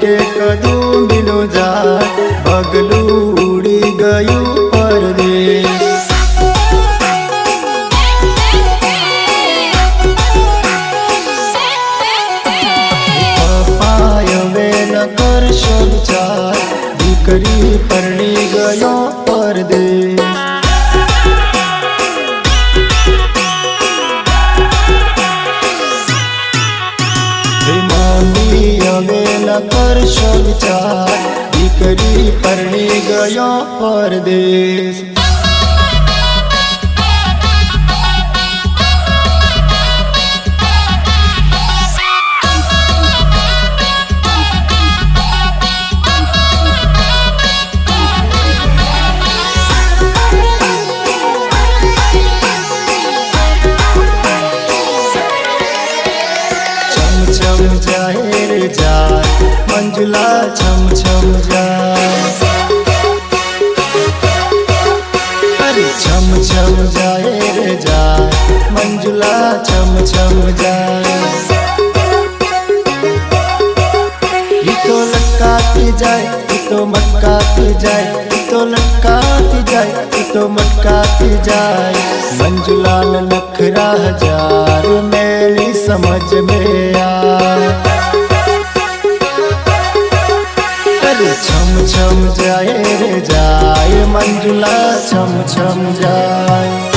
કે કદું મિલો જા પગલું ઉડી ગયું પરદેશ. પપ્પાય હવે ન કરશો વિચાર દીકરી પરણી ગયો પરદેશ. મમ્મી હવે ન કરશો વિચાર. દીકરી પરણી ગયો પરદેશ. छम जाए जा, मंजुला छम छम जा। अरे छम छम जाए जा, मंजुला छम छम जा। तो लक्का की जाए तो मटका की जाए तो लक्का की जाए तो मटका की जाए। मंजुलाल नखरा हज़ार मेरी समझ में आ छम जाए रे जाए मंजुला छम छम जाए।